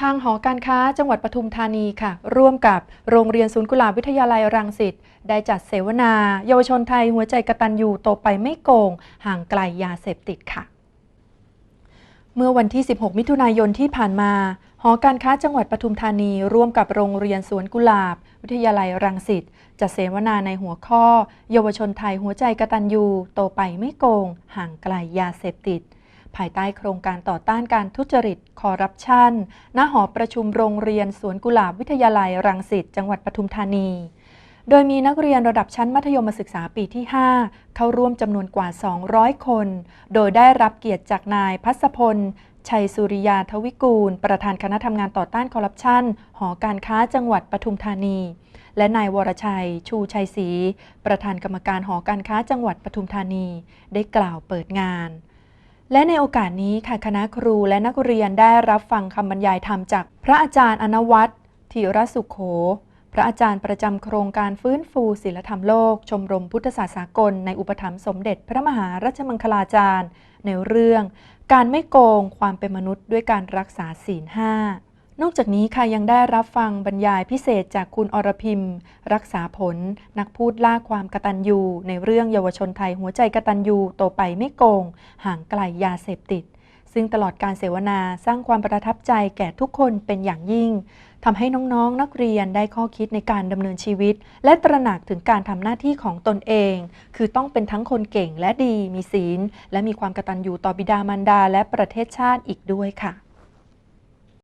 ทางหอการค้าจังหวัดปทุมธานีค่ะ ร่วมกับโรงเรียนศูนย์กุหลาบวิทยาลัยรังสิตได้จัดเสวนา เยาวชนไทยหัวใจกระตัญญูโตไปไม่โกง ห่างไกลยาเสพติดค่ะ เมื่อวันที่ 16 มิถุนายนที่ผ่านมา หอการค้าจังหวัดปทุมธานี ร่วมกับโรงเรียนสวนกุหลาบ วิทยาลัยรังสิตจัดเสวนาในหัวข้อ เยาวชนไทยหัวใจกระตัญญูโตไปไม่โกง ห่างไกลยาเสพติด ภายใต้โครงการต่อต้านการทุจริตคอร์รัปชันณหอประชุมโรงเรียนสวนกุหลาบวิทยาลัยรังสิตจังหวัดปทุมธานี โดยมีนักเรียนระดับชั้นมัธยมศึกษาปีที่ 5 เข้าร่วมจำนวนกว่า 200 คน โดยได้รับเกียรติจากนายพัศพลชัยสุริยาทวิกูล ประธานคณะทำงานต่อต้านคอร์รัปชัน หอการค้าจังหวัดปทุมธานี และนายวรชัย ชูชัยศรี ประธานกรรมการหอการค้าจังหวัดปทุมธานี ได้กล่าวเปิดงาน และในโอกาสนี้ค่ะคณะครูและนักเรียนได้รับฟังคำบรรยายธรรมจาก พระอาจารย์อนวัตรธีรสุขโข พระอาจารย์ประจำโครงการฟื้นฟูศิลธรรมโลก ชมรมพุทธศาสนากล ในอุปถัมภ์สมเด็จพระมหารัชมังคลาจารย์ ในเรื่อง การไม่โกงความเป็นมนุษย์ด้วยการรักษาศีลห้า นอกจากนี้ค่ะยังได้รับฟังบรรยายพิเศษจากคุณอรพิมรักษาผล นักพูดล่าความกตัญญูในเรื่องเยาวชนไทยหัวใจกตัญญูโตไปไม่โกง ห่างไกลยาเสพติด ซึ่งตลอดการเสวนาสร้างความประทับใจแก่ทุกคนเป็นอย่างยิ่งทำให้น้องๆนักเรียนได้ข้อคิดในการดำเนินชีวิต และตระหนักถึงการทำหน้าที่ของตนเอง คือต้องเป็นทั้งคนเก่งและดีมีศีล และมีความกตัญญูต่อบิดามารดาและประเทศชาติอีกด้วยค่ะ